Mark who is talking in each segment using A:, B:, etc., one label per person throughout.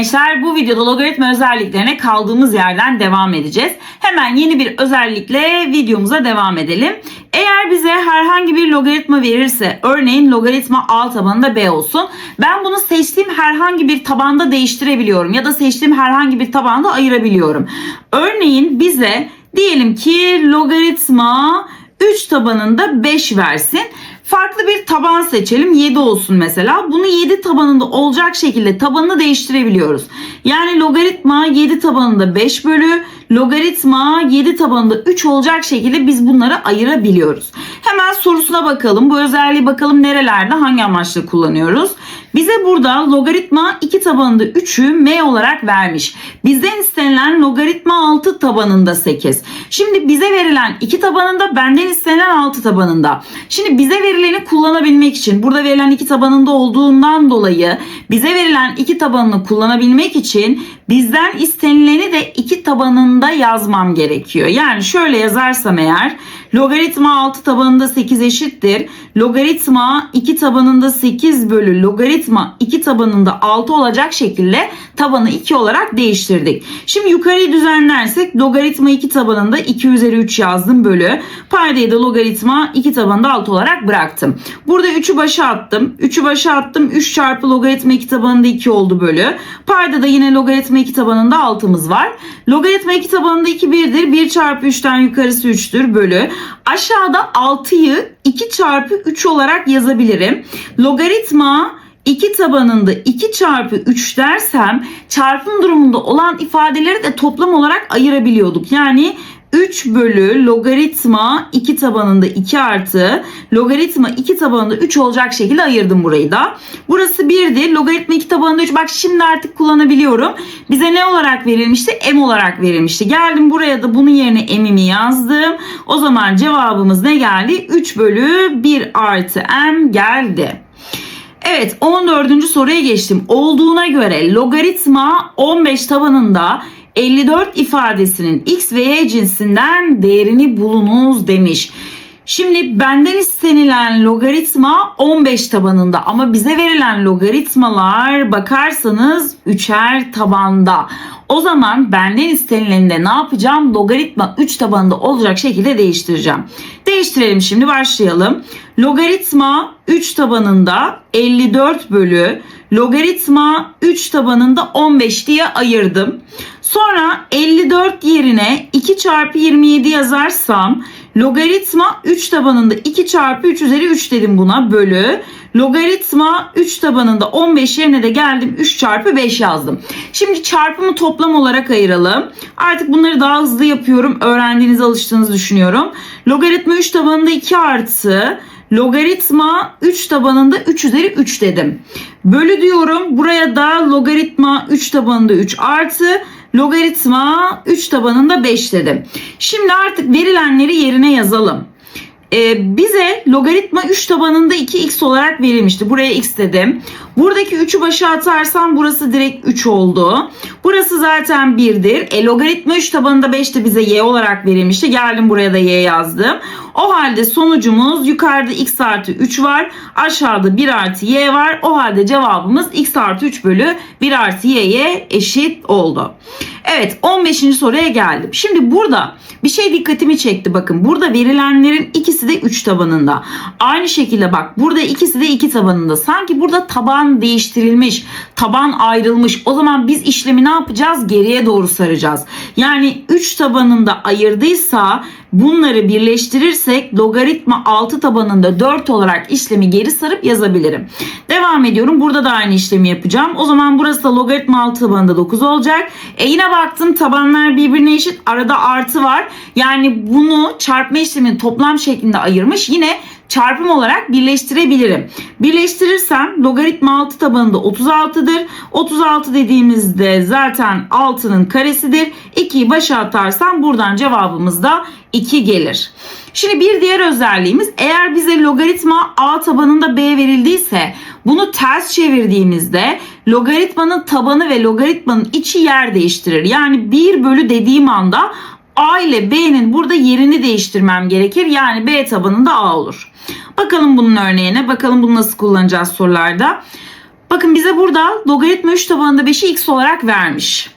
A: gençler bu videoda logaritma özelliklerine kaldığımız yerden devam edeceğiz. Hemen yeni bir özellikle videomuza devam edelim. Eğer bize herhangi bir logaritma verirse örneğin logaritma a tabanında b olsun. Ben bunu seçtiğim herhangi bir tabanda değiştirebiliyorum ya da seçtiğim herhangi bir tabanda ayırabiliyorum. Örneğin bize diyelim ki logaritma 3 tabanında 5 versin. Farklı bir taban seçelim. 7 olsun mesela. Bunu 7 tabanında olacak şekilde tabanını değiştirebiliyoruz. Yani logaritma 7 tabanında 5 bölü logaritma 7 tabanında 3 olacak şekilde biz bunları ayırabiliyoruz. Hemen sorusuna bakalım. Bu özelliği bakalım nerelerde hangi amaçla kullanıyoruz. Bize burada logaritma 2 tabanında 3'ü m olarak vermiş. Bizden istenilen logaritma 6 tabanında 8. Şimdi bize verilen 2 tabanında benden istenilen 6 tabanında. Şimdi bize verileni kullanabilmek için burada verilen 2 tabanında olduğundan dolayı bize verilen 2 tabanını kullanabilmek için bizden istenileni de 2 tabanında yazmam gerekiyor. Yani şöyle yazarsam eğer logaritma 6 tabanında 8 eşittir. Logaritma 2 tabanında 8 bölü logaritma 2 tabanında 6 olacak şekilde tabanı 2 olarak değiştirdik. Şimdi yukarıyı düzenlersek logaritma 2 tabanında 2 üzeri 3 yazdım bölü. Paydayı da logaritma 2 tabanında 6 olarak bıraktım. Burada 3'ü başa attım. 3'ü başa attım. 3 çarpı logaritma 2 tabanında 2 oldu bölü. Payda da yine logaritma 2 tabanında 6'mız var. Logaritma 2 tabanında 2 1'dir. 1 çarpı 3'ten yukarısı 3'tür bölü. Aşağıda 6'yı 2 çarpı 3 olarak yazabilirim. Logaritma 2 tabanında 2 çarpı 3 dersem çarpım durumunda olan ifadeleri de toplam olarak ayırabiliyorduk. Yani 3 bölü logaritma 2 tabanında 2 artı logaritma 2 tabanında 3 olacak şekilde ayırdım burayı da. Burası 1'di. Logaritma 2 tabanında 3. Bak şimdi artık kullanabiliyorum. Bize ne olarak verilmişti? M olarak verilmişti. Geldim buraya da bunun yerine M'imi yazdım. O zaman cevabımız ne geldi? 3 bölü 1 artı M geldi. Evet 14. soruya geçtim. Olduğuna göre logaritma 15 tabanında 54 ifadesinin x ve y cinsinden değerini bulunuz demiş. Şimdi benden istenilen logaritma 15 tabanında ama bize verilen logaritmalar bakarsanız üçer tabanda. O zaman benden istenileni de ne yapacağım? Logaritma 3 tabanında olacak şekilde değiştireceğim. Değiştirelim şimdi başlayalım. Logaritma 3 tabanında 54 bölü logaritma 3 tabanında 15 diye ayırdım. Sonra 54 yerine 2 çarpı 27 yazarsam logaritma 3 tabanında 2 çarpı 3 üzeri 3 dedim buna bölü. Logaritma 3 tabanında 15 yerine de geldim 3 çarpı 5 yazdım. Şimdi çarpımı toplam olarak ayıralım. Artık bunları daha hızlı yapıyorum. Öğrendiğiniz alıştığınızı düşünüyorum. Logaritma 3 tabanında 2 artı logaritma 3 tabanında 3 üzeri 3 dedim. Bölü diyorum. Buraya da logaritma 3 tabanında 3 artı logaritma 3 tabanında 5 dedim. Şimdi artık verilenleri yerine yazalım. Ee, bize logaritma 3 tabanında 2x olarak verilmişti. Buraya x dedim. Buradaki 3'ü başa atarsam burası direkt 3 oldu. Burası zaten 1'dir. E, logaritma 3 tabanında 5 de bize y olarak verilmişti. Geldim buraya da y yazdım. O halde sonucumuz yukarıda x artı 3 var. Aşağıda 1 artı y var. O halde cevabımız x artı 3 bölü 1 artı y'ye eşit oldu. Evet 15. soruya geldim. Şimdi burada bir şey dikkatimi çekti bakın. Burada verilenlerin ikisi de 3 tabanında. Aynı şekilde bak burada ikisi de 2 tabanında. Sanki burada taban değiştirilmiş, taban ayrılmış. O zaman biz işlemi ne yapacağız? Geriye doğru saracağız. Yani 3 tabanında ayırdıysa bunları birleştirirsek logaritma 6 tabanında 4 olarak işlemi geri sarıp yazabilirim. Devam ediyorum. Burada da aynı işlemi yapacağım. O zaman burası da logaritma 6 tabanında 9 olacak. E yine baktım tabanlar birbirine eşit. Arada artı var. Yani bunu çarpma işleminin toplam şeklinde ayırmış. Yine çarpım olarak birleştirebilirim. Birleştirirsem logaritma 6 tabanında 36'dır. 36 dediğimizde zaten 6'nın karesidir. 2'yi başa atarsam buradan cevabımız da 2 gelir. Şimdi bir diğer özelliğimiz eğer bize logaritma a tabanında b verildiyse bunu ters çevirdiğimizde logaritmanın tabanı ve logaritmanın içi yer değiştirir. Yani 1 bölü dediğim anda A ile B'nin burada yerini değiştirmem gerekir. Yani B tabanında A olur. Bakalım bunun örneğine. Bakalım bunu nasıl kullanacağız sorularda. Bakın bize burada logaritma 3 tabanında 5'i x olarak vermiş.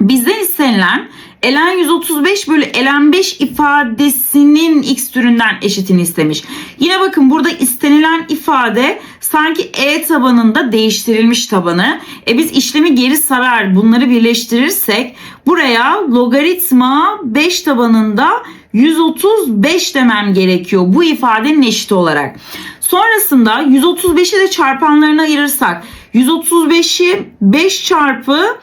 A: Bizden istenilen ln 135 bölü ln 5 ifadesinin x türünden eşitini istemiş. Yine bakın burada istenilen ifade sanki e tabanında değiştirilmiş tabanı. E biz işlemi geri sarar bunları birleştirirsek buraya logaritma 5 tabanında 135 demem gerekiyor bu ifadenin eşit olarak. Sonrasında 135'i de çarpanlarına ayırırsak 135'i 5 çarpı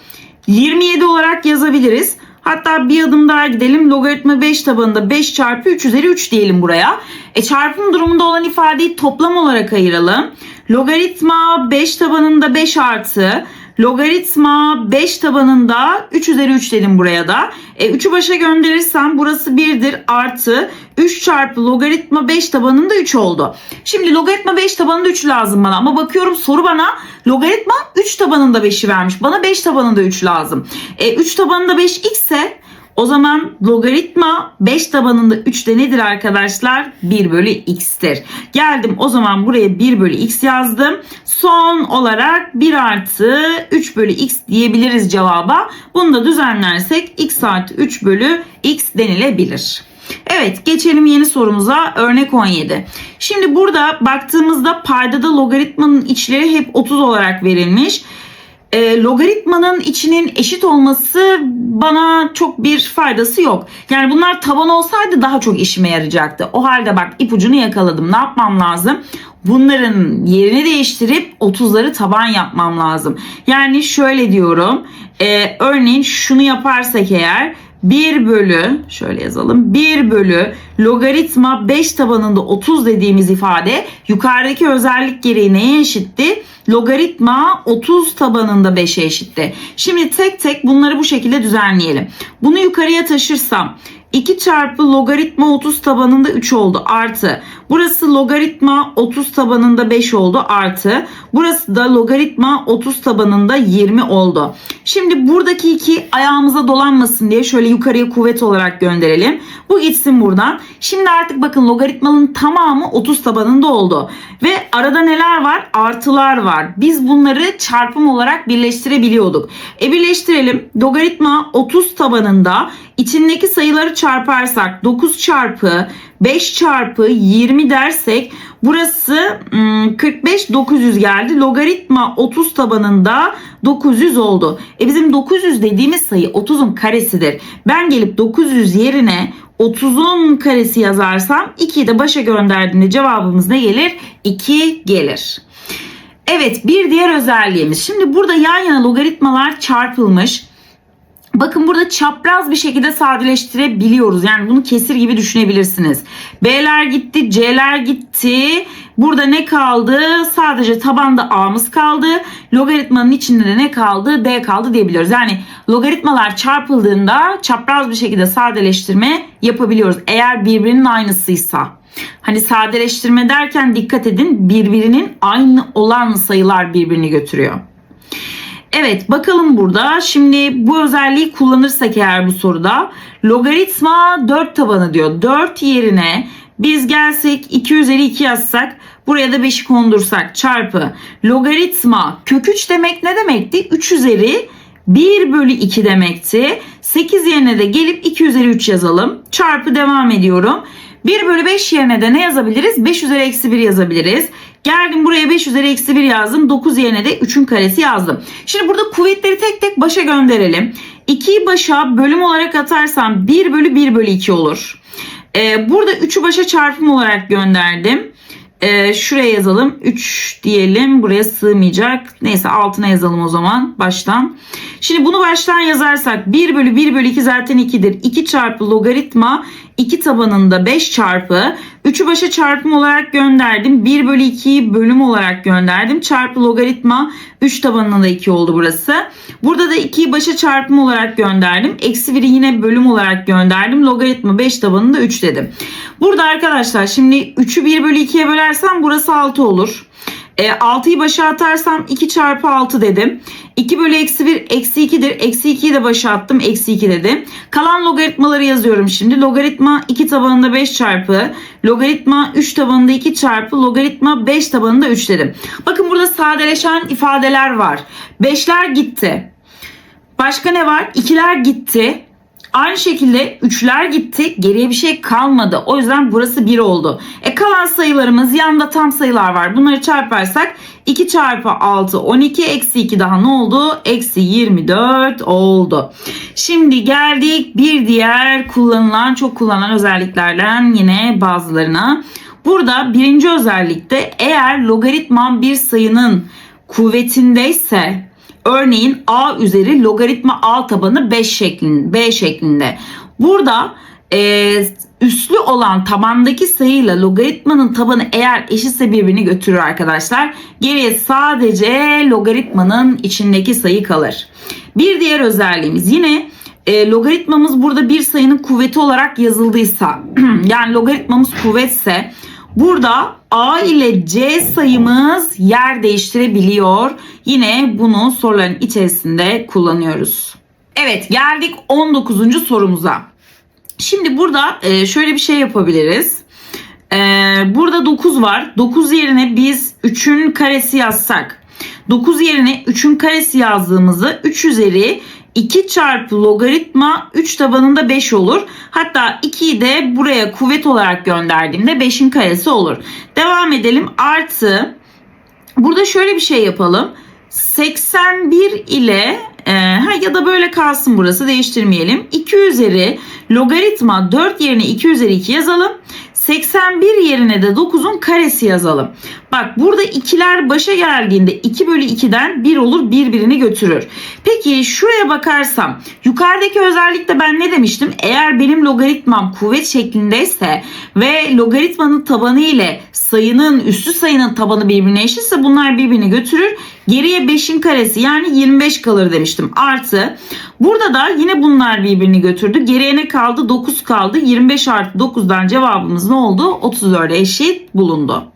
A: 27 olarak yazabiliriz. Hatta bir adım daha gidelim. Logaritma 5 tabanında 5 çarpı 3 üzeri 3 diyelim buraya. E çarpım durumunda olan ifadeyi toplam olarak ayıralım. Logaritma 5 tabanında 5 artı logaritma 5 tabanında 3 üzeri 3 dedim buraya da. E, 3'ü başa gönderirsem burası 1'dir artı 3 çarpı logaritma 5 tabanında 3 oldu. Şimdi logaritma 5 tabanında 3 lazım bana ama bakıyorum soru bana logaritma 3 tabanında 5'i vermiş. Bana 5 tabanında 3 lazım. E, 3 tabanında 5 x ise o zaman logaritma 5 tabanında 3 de nedir arkadaşlar? 1 bölü x'tir. Geldim o zaman buraya 1 bölü x yazdım. Son olarak 1 artı 3 bölü x diyebiliriz cevaba. Bunu da düzenlersek x artı 3 bölü x denilebilir. Evet geçelim yeni sorumuza örnek 17. Şimdi burada baktığımızda paydada logaritmanın içleri hep 30 olarak verilmiş e, logaritmanın içinin eşit olması bana çok bir faydası yok. Yani bunlar taban olsaydı daha çok işime yarayacaktı. O halde bak ipucunu yakaladım. Ne yapmam lazım? Bunların yerini değiştirip 30'ları taban yapmam lazım. Yani şöyle diyorum. E, örneğin şunu yaparsak eğer 1 bölü şöyle yazalım 1 bölü logaritma 5 tabanında 30 dediğimiz ifade yukarıdaki özellik gereği neye eşitti? Logaritma 30 tabanında 5'e eşitti. Şimdi tek tek bunları bu şekilde düzenleyelim. Bunu yukarıya taşırsam 2 çarpı logaritma 30 tabanında 3 oldu artı. Burası logaritma 30 tabanında 5 oldu artı. Burası da logaritma 30 tabanında 20 oldu. Şimdi buradaki 2 ayağımıza dolanmasın diye şöyle yukarıya kuvvet olarak gönderelim. Bu gitsin buradan. Şimdi artık bakın logaritmanın tamamı 30 tabanında oldu. Ve arada neler var? Artılar var. Biz bunları çarpım olarak birleştirebiliyorduk. E birleştirelim. Logaritma 30 tabanında içindeki sayıları çarparsak 9 çarpı 5 çarpı 20 dersek burası 45 900 geldi. Logaritma 30 tabanında 900 oldu. E bizim 900 dediğimiz sayı 30'un karesidir. Ben gelip 900 yerine 30'un karesi yazarsam 2'yi de başa gönderdiğimde cevabımız ne gelir? 2 gelir. Evet bir diğer özelliğimiz. Şimdi burada yan yana logaritmalar çarpılmış. Bakın burada çapraz bir şekilde sadeleştirebiliyoruz. Yani bunu kesir gibi düşünebilirsiniz. B'ler gitti, C'ler gitti. Burada ne kaldı? Sadece tabanda A'mız kaldı. Logaritmanın içinde de ne kaldı? D kaldı diyebiliyoruz. Yani logaritmalar çarpıldığında çapraz bir şekilde sadeleştirme yapabiliyoruz. Eğer birbirinin aynısıysa. Hani sadeleştirme derken dikkat edin birbirinin aynı olan sayılar birbirini götürüyor. Evet bakalım burada. Şimdi bu özelliği kullanırsak eğer bu soruda logaritma 4 tabanı diyor. 4 yerine biz gelsek 2 üzeri 2 yazsak buraya da 5'i kondursak çarpı logaritma kök 3 demek ne demekti? 3 üzeri 1 bölü 2 demekti. 8 yerine de gelip 2 üzeri 3 yazalım. Çarpı devam ediyorum. 1 bölü 5 yerine de ne yazabiliriz? 5 üzeri eksi 1 yazabiliriz. Geldim buraya 5 üzeri eksi 1 yazdım. 9 yerine de 3'ün karesi yazdım. Şimdi burada kuvvetleri tek tek başa gönderelim. 2'yi başa bölüm olarak atarsam 1 bölü 1 bölü 2 olur. Ee, burada 3'ü başa çarpım olarak gönderdim. Ee, şuraya yazalım. 3 diyelim. Buraya sığmayacak. Neyse altına yazalım o zaman baştan. Şimdi bunu baştan yazarsak 1 bölü 1 bölü 2 zaten 2'dir. 2 çarpı logaritma 2 tabanında 5 çarpı 3'ü başa çarpım olarak gönderdim. 1 bölü 2'yi bölüm olarak gönderdim. Çarpı logaritma 3 tabanında 2 oldu burası. Burada da 2'yi başa çarpım olarak gönderdim. Eksi 1'i yine bölüm olarak gönderdim. Logaritma 5 tabanında 3 dedim. Burada arkadaşlar şimdi 3'ü 1 bölü 2'ye bölersem burası 6 olur. E, 6'yı başa atarsam 2 çarpı 6 dedim. 2 bölü eksi 1 eksi 2'dir. Eksi 2'yi de başa attım. Eksi 2 dedim. Kalan logaritmaları yazıyorum şimdi. Logaritma 2 tabanında 5 çarpı. Logaritma 3 tabanında 2 çarpı. Logaritma 5 tabanında 3 dedim. Bakın burada sadeleşen ifadeler var. 5'ler gitti. Başka ne var? 2'ler gitti. Aynı şekilde üçler gitti. Geriye bir şey kalmadı. O yüzden burası 1 oldu. E kalan sayılarımız yanında tam sayılar var. Bunları çarparsak 2 çarpı 6 12 eksi 2 daha ne oldu? Eksi 24 oldu. Şimdi geldik bir diğer kullanılan çok kullanılan özelliklerden yine bazılarına. Burada birinci özellikte eğer logaritman bir sayının kuvvetindeyse Örneğin a üzeri logaritma a tabanı 5 şeklinde, b şeklinde. Burada e, üslü olan tabandaki sayıyla logaritmanın tabanı eğer eşitse birbirini götürür arkadaşlar. Geriye sadece logaritmanın içindeki sayı kalır. Bir diğer özelliğimiz yine e, logaritmamız burada bir sayının kuvveti olarak yazıldıysa yani logaritmamız kuvvetse Burada A ile C sayımız yer değiştirebiliyor. Yine bunu soruların içerisinde kullanıyoruz. Evet geldik 19. sorumuza. Şimdi burada e, şöyle bir şey yapabiliriz. E, burada 9 var. 9 yerine biz 3'ün karesi yazsak. 9 yerine 3'ün karesi yazdığımızı 3 üzeri 2 çarpı logaritma 3 tabanında 5 olur. Hatta 2'yi de buraya kuvvet olarak gönderdiğimde 5'in karesi olur. Devam edelim. Artı burada şöyle bir şey yapalım. 81 ile e, ya da böyle kalsın burası değiştirmeyelim. 2 üzeri logaritma 4 yerine 2 üzeri 2 yazalım. 81 yerine de 9'un karesi yazalım. Bak burada ikiler başa geldiğinde 2 bölü 2'den 1 olur birbirini götürür. Peki şuraya bakarsam yukarıdaki özellikle ben ne demiştim? Eğer benim logaritmam kuvvet şeklindeyse ve logaritmanın tabanı ile sayının üstü sayının tabanı birbirine eşitse bunlar birbirini götürür. Geriye 5'in karesi yani 25 kalır demiştim. Artı burada da yine bunlar birbirini götürdü. Geriye ne kaldı? 9 kaldı. 25 artı 9'dan cevabımız ne oldu? 34'e eşit bulundu.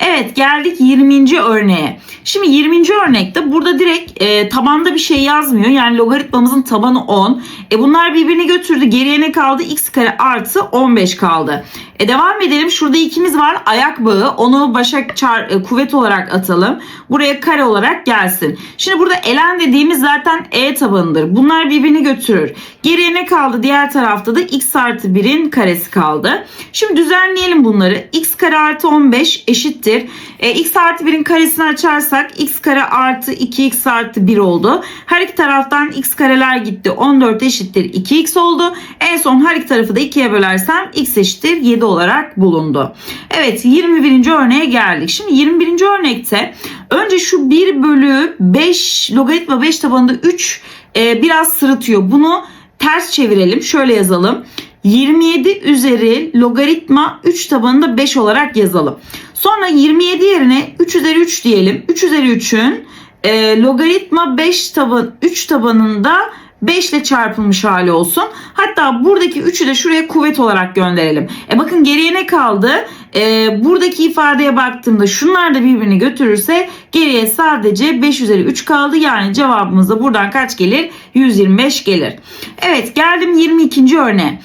A: Evet geldik 20. örneğe. Şimdi 20. örnekte burada direkt e, tabanda bir şey yazmıyor. Yani logaritmamızın tabanı 10. E bunlar birbirini götürdü. Geriye ne kaldı? x kare artı 15 kaldı. E devam edelim. Şurada ikimiz var. Ayak bağı. Onu başa çar, e, kuvvet olarak atalım. Buraya kare olarak gelsin. Şimdi burada elen dediğimiz zaten e tabanıdır. Bunlar birbirini götürür. Geriye ne kaldı? Diğer tarafta da x artı 1'in karesi kaldı. Şimdi düzenleyelim bunları. x kare artı 15 eşittir. E, x artı 1'in karesini açarsak x kare artı 2x artı 1 oldu. Her iki taraftan x kareler gitti. 14 eşittir 2x oldu. En son her iki tarafı da 2'ye bölersem x eşittir 7 olarak bulundu. Evet 21. örneğe geldik. Şimdi 21. örnekte önce şu 1 bölü 5 logaritma 5 tabanında 3 e, biraz sırıtıyor. Bunu ters çevirelim. Şöyle yazalım. 27 üzeri logaritma 3 tabanında 5 olarak yazalım. Sonra 27 yerine 3 üzeri 3 diyelim. 3 üzeri 3'ün e, logaritma 5 taban 3 tabanında 5 ile çarpılmış hali olsun. Hatta buradaki 3'ü de şuraya kuvvet olarak gönderelim. E bakın geriye ne kaldı? E, buradaki ifadeye baktığımda şunlar da birbirini götürürse geriye sadece 5 üzeri 3 kaldı. Yani cevabımız da buradan kaç gelir? 125 gelir. Evet geldim 22. örneğe.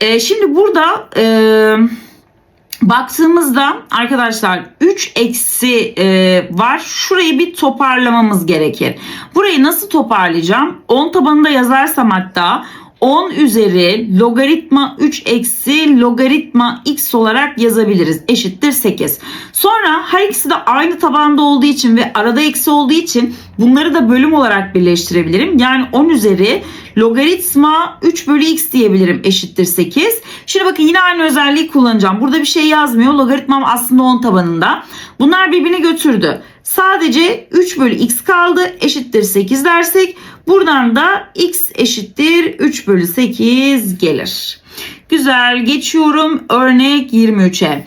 A: E, şimdi burada e, baktığımızda arkadaşlar 3 eksi e, var. Şurayı bir toparlamamız gerekir. Burayı nasıl toparlayacağım? 10 tabanında yazarsam hatta 10 üzeri logaritma 3 eksi logaritma x olarak yazabiliriz. Eşittir 8. Sonra her ikisi de aynı tabanda olduğu için ve arada eksi olduğu için bunları da bölüm olarak birleştirebilirim. Yani 10 üzeri logaritma 3 bölü x diyebilirim eşittir 8. Şimdi bakın yine aynı özelliği kullanacağım. Burada bir şey yazmıyor. Logaritmam aslında 10 tabanında. Bunlar birbirini götürdü. Sadece 3 bölü x kaldı eşittir 8 dersek buradan da x eşittir 3 bölü 8 gelir. Güzel geçiyorum örnek 23'e.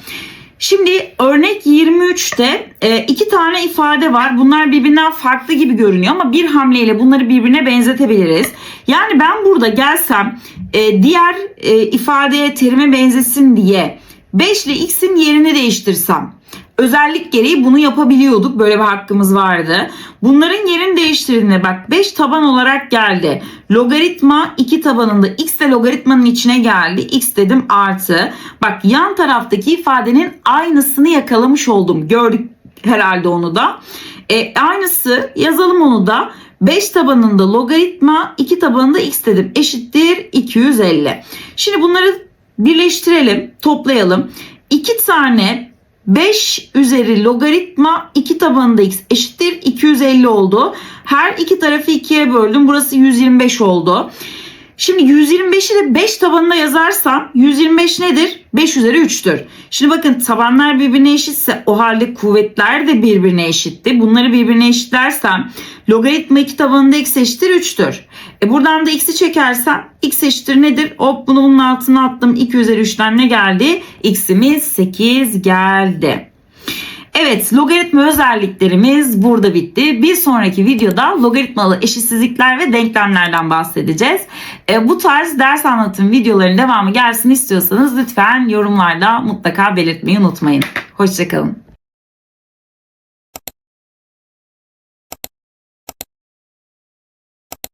A: Şimdi örnek 23'te e, iki tane ifade var. Bunlar birbirinden farklı gibi görünüyor ama bir hamleyle bunları birbirine benzetebiliriz. Yani ben burada gelsem e, diğer e, ifadeye terime benzesin diye 5 ile x'in yerini değiştirsem özellik gereği bunu yapabiliyorduk. Böyle bir hakkımız vardı. Bunların yerini değiştirdiğinde bak 5 taban olarak geldi. Logaritma 2 tabanında x de logaritmanın içine geldi. x dedim artı. Bak yan taraftaki ifadenin aynısını yakalamış oldum. Gördük herhalde onu da. E, aynısı yazalım onu da. 5 tabanında logaritma 2 tabanında x dedim. Eşittir 250. Şimdi bunları birleştirelim, toplayalım. 2 tane 5 üzeri logaritma 2 tabanında x eşittir 250 oldu. Her iki tarafı 2'ye böldüm. Burası 125 oldu. Şimdi 125'i de 5 tabanında yazarsam 125 nedir? 5 üzeri 3'tür. Şimdi bakın tabanlar birbirine eşitse o halde kuvvetler de birbirine eşitti. Bunları birbirine eşitlersem logaritma 2 tabanında x eşittir 3'tür. E buradan da x'i çekersem x eşittir nedir? Hop bunu bunun altına attım. 2 üzeri 3'ten ne geldi? x'imiz 8 geldi. Evet logaritma özelliklerimiz burada bitti. Bir sonraki videoda logaritmalı eşitsizlikler ve denklemlerden bahsedeceğiz. E, bu tarz ders anlatım videoların devamı gelsin istiyorsanız lütfen yorumlarda mutlaka belirtmeyi unutmayın. Hoşçakalın.